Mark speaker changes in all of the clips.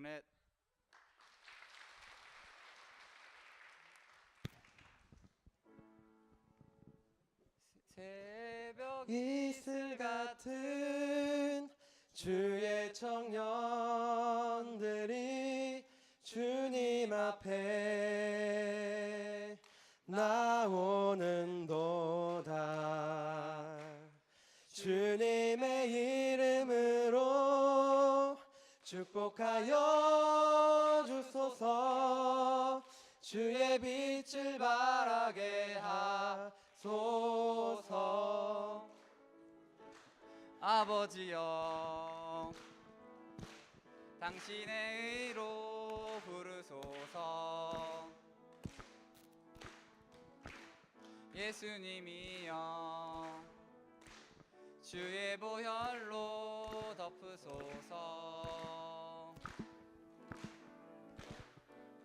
Speaker 1: 정례 새벽
Speaker 2: 이슬 같은 주의 청년들이 주님 앞에 나오는 도다. 주님의 축복하여 주소서. 주의 빛을 바라게 하소서.
Speaker 1: 아버지여 당신의 의로 부르소서. 예수님이여 주의 보혈로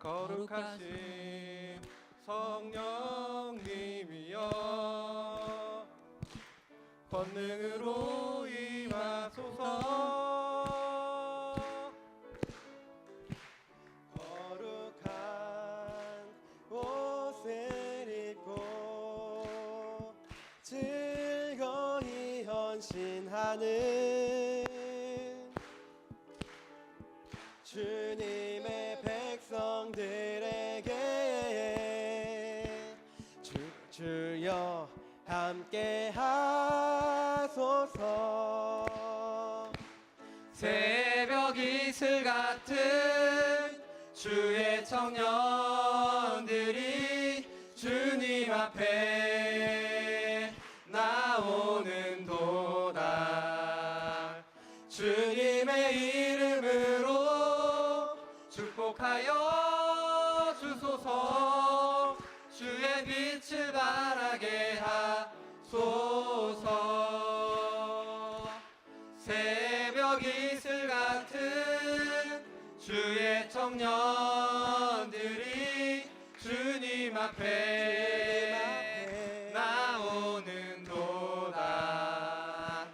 Speaker 2: 거룩하신 성령님이여 권능으로 임하소서. 거룩한 옷을 입고 즐거이 헌신하는 함께 하소서.
Speaker 1: 새벽 이슬 같은 주의 청년들이 주님 앞에 나오는 도다 주님의 이름으로 축복하여 주소서. 주의 빛을 바라게 청년들이 주님 앞에 나오는 도다.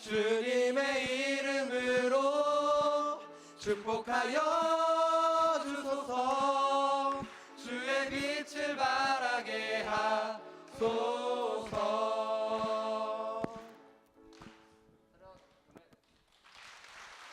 Speaker 1: 주님의 이름으로 축복하여 주소서. 주의 빛을 바라게 하소서